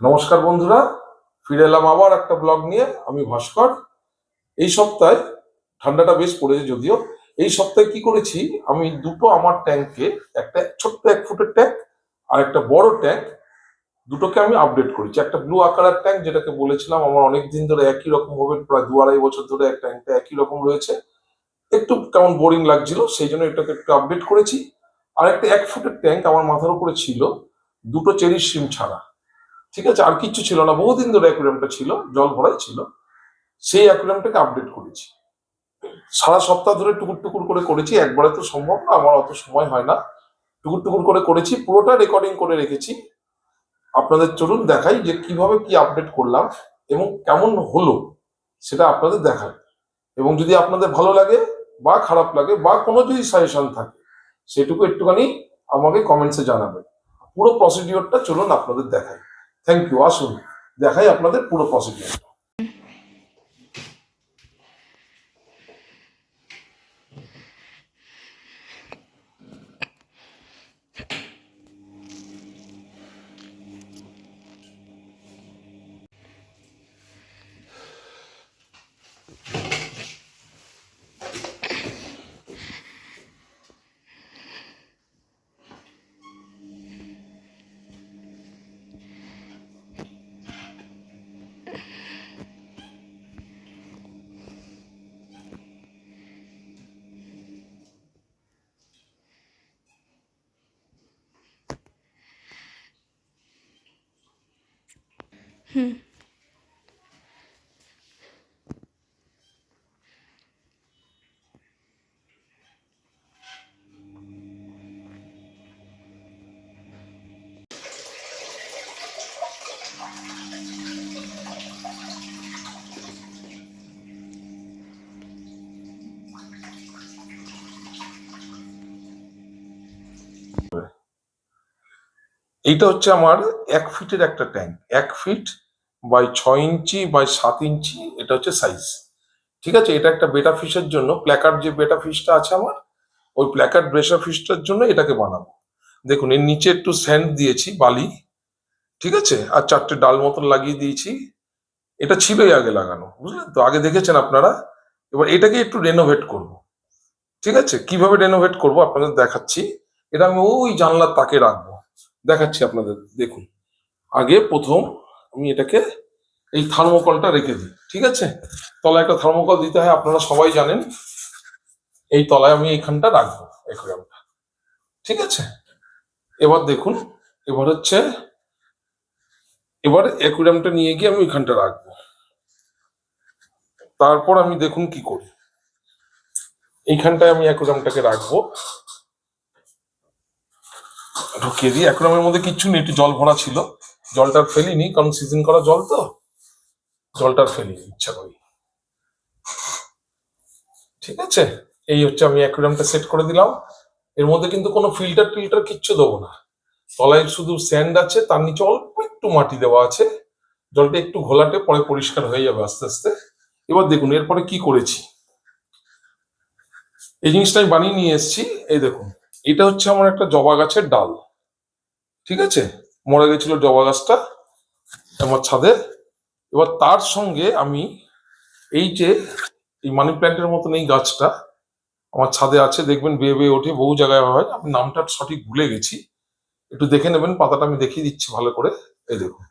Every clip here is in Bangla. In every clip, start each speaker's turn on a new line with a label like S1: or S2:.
S1: নমস্কার বন্ধুরা, ফিরে এলাম আবার একটা ব্লগ নিয়ে, আমি ভাস্কর। এই সপ্তাহে ঠান্ডাটা বেশ পড়েছে যদিও, এই সপ্তাহে কি করেছি, আমি দুটো আমার ট্যাঙ্কে একটা ছোট্ট এক ফুটের ট্যাঙ্ক আর একটা বড় ট্যাঙ্ক দুটোকে আমি আপডেট করেছি। একটা ব্লু আকারের ট্যাঙ্ক যেটাকে বলেছিলাম, আমার অনেক দিন ধরে একই রকম হবে, প্রায় দু আড়াই বছর ধরে এক ট্যাঙ্কটা একই রকম রয়েছে। একটু কেমন বোরিং লাগছিল, সেই জন্য এটাকে একটু আপডেট করেছি। আর একটা এক ফুটের ট্যাঙ্ক আমার মাথার উপরে ছিল, দুটো চেরি সিম ছাড়া। ঠিক আছে, আর কিচ্ছু ছিল না। বহুদিন ধরে অ্যাকুরিয়ামটা ছিল, জল ভরাই ছিল। সেই অ্যাকুরিয়ামটাকে আপডেট করেছি। সারা সপ্তাহ ধরে টুকুর টুকুর করে করেছি, একবারে তো সম্ভব না, আমার অত সময় হয় না। টুকুর টুকুর করে করেছি, পুরোটা রেকর্ডিং করে রেখেছি। আপনাদের চলুন দেখাই যে কীভাবে কি আপডেট করলাম এবং কেমন হলো, সেটা আপনাদের দেখাই। এবং যদি আপনাদের ভালো লাগে বা খারাপ লাগে বা কোনো যদি সাজেশন থাকে, সেটুকু একটুখানি আমাকে কমেন্টসে জানাবেন। পুরো প্রসিডিওরটা চলুন আপনাদের দেখাই। থ্যাংক ইউ আসুন দেখাই আপনাদের পুরো এইটা হচ্ছে আমার এক ফিটের একটা ট্যাঙ্ক এক ফিট বাই ছয় ইঞ্চি বাই সাত ইঞ্চি, এটা হচ্ছে সাইজ ঠিক আছে? এটা একটা বেটা ফিশের জন্য প্ল্যাকার্ড যে বেটা ফিশটা আছে আমার, ওই প্ল্যাকার্ড বেটা ফিশটার জন্য এটাকে বানাবো। দেখুন, এর নিচে একটু স্যান্ড দিয়েছি, বালি। ঠিক আছে? আর চারটে ডাল মতন লাগিয়ে দিয়েছি। এটা ছিলই আগে লাগানো, বুঝলেন তো? আগে দেখেছেন আপনারা? এবার এটাকে একটু রেনোভেট করব। ঠিক আছে? কীভাবে রেনোভেট করব আপনাদের দেখাচ্ছি। এটা আমি ওই জানলার তাকে রাখব। দেখাচ্ছি আপনাদের, দেখুন। আগে প্রথম আমি এটাকে এই থার্মোকলটা রেখে দিই, ঠিক আছে? তলায় একটা থার্মোকল দিতে হয়, আপনারা সবাই জানেন। এই তলায় আমি এইখানটা রাখব অ্যাকোয়ারিয়ামটা ঠিক আছে? এবার দেখুন, এবার হচ্ছে, এবার অ্যাকোয়ারিয়ামটা নিয়ে গিয়ে আমি ওইখানটা রাখব। তারপর আমি দেখুন কি করি। এইখানটায় আমি অ্যাকোয়ারিয়ামটাকে রাখব। ঢুকিয়ে দিই। অ্যাকোয়ারিয়ামের মধ্যে কিচ্ছু নেই, একটু জল ভরা ছিল। জলটার ফেলিনি, কারণ সিজন করা জল তো। জলটার ফেলিনি, ইচ্ছা করি। ঠিক আছে? এই হচ্ছে আমি অ্যাকোয়ারিয়ামটা সেট করে দিলাম। এর মধ্যে কিন্তু কোনো ফিল্টার টিল্টার কিচ্ছু দেবো না। তলায় শুধু স্যান্ড আছে, তার নিচে অল্প একটু মাটি দেওয়া আছে। জলটা একটু ঘোলাটে, পরে পরিষ্কার হয়ে যাবে আস্তে আস্তে। এবার দেখুন, এরপরে কি করেছি? এই জিনিসটা আমি বানিয়ে নিয়ে এসেছি। এই দেখুন, এটা হচ্ছে আমার একটা জবা গাছের ডাল। ঠিক আছে? মরে গেছিল জবা গাছটা, আমার ছাদে। এবার তার সঙ্গে আমি এই যে, এই মানি প্ল্যান্টের মতন এই গাছটা আমার ছাদে আছে, দেখবেন বেয়ে বেয়ে ওঠে, বহু জায়গায় হয়। আমি নামটা সঠিক ভুলে গেছি। একটু দেখে নেবেন, পাতাটা আমি দেখিয়ে দিচ্ছি ভালো করে। এই দেখুন।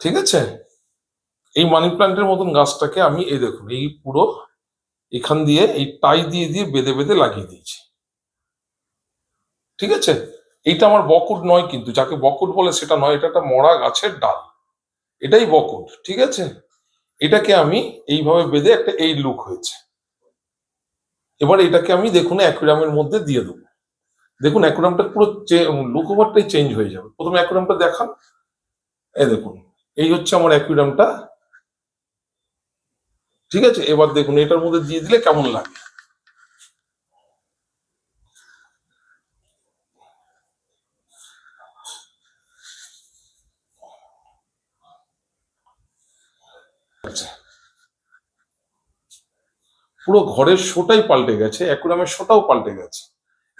S1: ঠিক আছে? এই মানি প্ল্যান্টের মতন গাছটাকে আমি, এই দেখুন, এই পুরো এখান দিয়ে, এই টাই দিয়ে দিয়ে বেঁধে বেঁধে লাগিয়ে দিয়েছি। ঠিক আছে? এইটা আমার বকুট নয় কিন্তু, যাকে বকুট বলে সেটা নয়, এটা একটা মরা গাছের ডাল। এটাই বকুট, ঠিক আছে? এটাকে আমি এইভাবে বেঁধে একটা এই লুক হয়েছে। এবার এটাকে আমি দেখুন অ্যাকুরামের মধ্যে দিয়ে দেবো। দেখুন অ্যাকুরামটা পুরো লুক ওভারটাই চেঞ্জ হয়ে যাবে। প্রথমে অ্যাকুরামটা দেখান। এই দেখুন, এই হচ্ছে আমার অ্যাকুরামটা ঠিক আছে? এবার দেখুন, এটার মধ্যে দিয়ে দিলে কেমন লাগে? পুরো ঘরের শোটাই পাল্টে গেছে, অ্যাকুরামের শোটাও পাল্টে গেছে।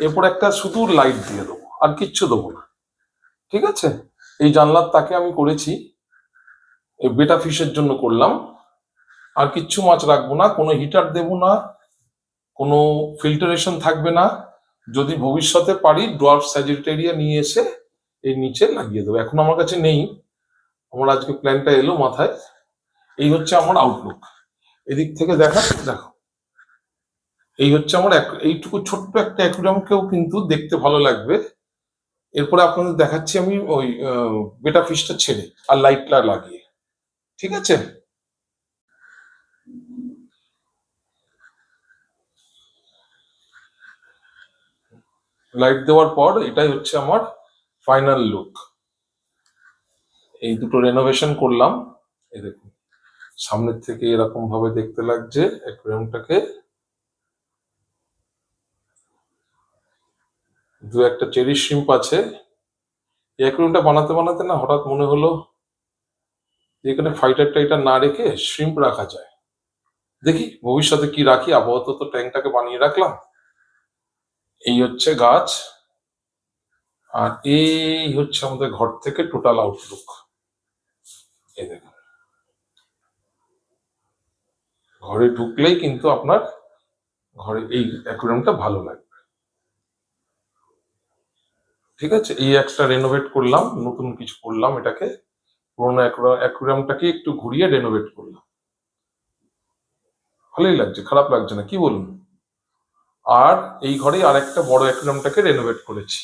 S1: এরপর একটা শুধু লাইট দিয়ে দেবো, আর কিচ্ছু দেবো না। ঠিক আছে? এই জানলার তাকে আমি করেছি, এই বেটা ফিশের জন্য করলাম। আর কিচ্ছু মাছ রাখব না, কোনো হিটার দেব না, কোনো ফিল্টারেশন থাকবে না। যদি ভবিষ্যতে পারি ডোয়ার্ফ স্যাজিটেরিয়া নিয়ে এসে এই নিচে লাগিয়ে দেবো। এখন আমার কাছে নেই। আমার আজকে প্ল্যানটা এলো মাথায়। এই হচ্ছে আমার আউটলুক এদিক থেকে দেখা, দেখো। এই হচ্ছে আমার এইটুকু ছোট্ট একটা অ্যাকুরিয়ামকেও কিন্তু দেখতে ভালো লাগবে। এরপরে আপনাদের দেখাচ্ছি আমি ওই বেটা ফিশটা ছেড়ে আর লাইটটা লাগিয়ে। ঠিক আছে? লাইট দেওয়ার পর এটাই হচ্ছে আমার ফাইনাল লুক এই দুটো রেনোভেশন করলাম। এই দেখুন। সামনের থেকে এরকম ভাবে দেখতে লাগছে অ্যাকুরিয়ামটাকে দু একটা চেরি শ্রিম্প আছে। এই অ্যাকুরিয়ামটা বানাতে বানাতে না হঠাৎ মনে হলো এখানে ফাইটার টাইটার না রেখে শ্রিম্প রাখা যায়। দেখি ভবিষ্যতে কি রাখি, আপাতত তো ট্যাঙ্কটাকে বানিয়ে রাখলাম। এই হচ্ছে গাছ। আর এই হচ্ছে আমাদের ঘর থেকে টোটাল আউটলুক এই দেখুন। ঘরে ঢুকলেই কিন্তু আপনার ঘরে এই অ্যাকুরিয়ামটা ভালো লাগবে। ঠিক আছে? এই একটা রেনোভেট করলাম, নতুন কিছু করলাম এটাকে। পুরোনো অ্যাকুরিয়ামটাকে একটু ঘুরিয়ে রেনোভেট করলাম। ভালোই লাগছে, খারাপ লাগছে না, কি বলুন? আর এই ঘরেই আর একটা বড় অ্যাকুরিয়ামটাকে রেনোভেট করেছি।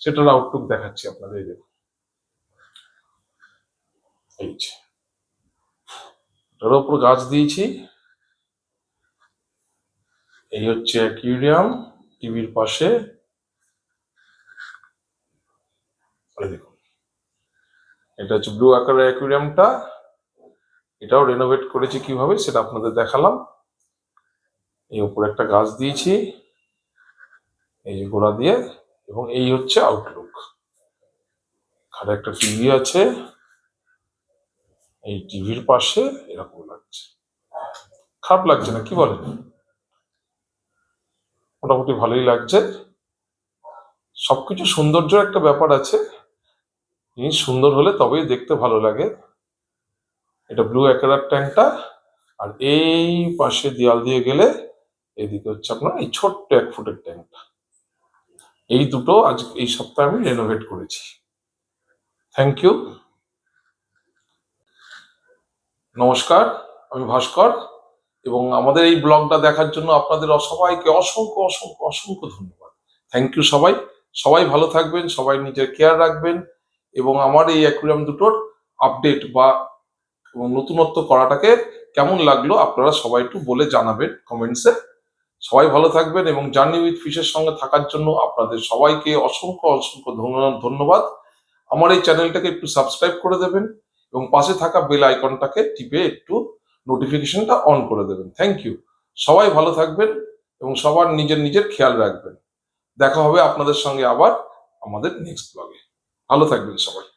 S1: সেটার আউটলুক দেখাচ্ছি আপনাদের এই দেখুন। এই যে। গাছ দিয়েছি। এই হচ্ছে অ্যাকুরিয়াম টিভির পাশে। এটা হচ্ছে ব্লু আকারের অ্যাকুরিয়ামটা এটাও রেনোভেট করেছি কীভাবে সেটা আপনাদের দেখালাম। এই উপরে একটা গাছ দিয়েছি, এই গোড়া দিয়ে, এবং এই হচ্ছে আউটলুক এখানে একটা টিভি আছে, এই টিভির পাশে এরকম লাগছে। খারাপ লাগছে না, কি বলেন? মোটামুটি ভালোই লাগছে। সবকিছু সৌন্দর্য একটা ব্যাপার আছে। জিনিস সুন্দর হলে তবেই দেখতে ভালো লাগে। এটা ব্লু অ্যাকারার ট্যাঙ্কটা। আর এই পাশে দেয়াল দিয়ে গেলে এদিকে হচ্ছে আপনার এই ছোট্ট এক ফুটের ট্যাঙ্কটা। এই দুটো আজ এই সপ্তাহে আমি রেনোভেট করেছি। থ্যাংক ইউ নমস্কার, আমি ভাস্কর। এবং আমাদের এই ব্লগটা দেখার জন্য আপনাদের সবাইকে অসংখ্য অসংখ্য অসংখ্য ধন্যবাদ। থ্যাংক ইউ সবাই। সবাই ভালো থাকবেন, সবাই নিজের কেয়ার রাখবেন এবং আমার এই অ্যাকুরিয়াম দুটোর আপডেট বা নতুনত্ব করাটাকে কেমন লাগল আপনারা সবাই একটু বলে জানাবেন কমেন্টসে সবাই ভালো থাকবেন এবং জার্নি উইথ ফিশের সঙ্গে থাকার জন্য আপনাদের সবাইকে অসংখ্য অসংখ্য ধন্য- ধন্যবাদ। আমার এই চ্যানেলটাকে একটু সাবস্ক্রাইব করে দেবেন এবং পাশে থাকা বেল আইকনটাকে টিপে একটু নোটিফিকেশনটা অন করে দেবেন। থ্যাংক ইউ সবাই ভালো থাকবেন এবং সবার নিজের নিজের খেয়াল রাখবেন। দেখা হবে আপনাদের সঙ্গে আবার আমাদের নেক্সট ব্লগে ভালো থাকবেন সবাই।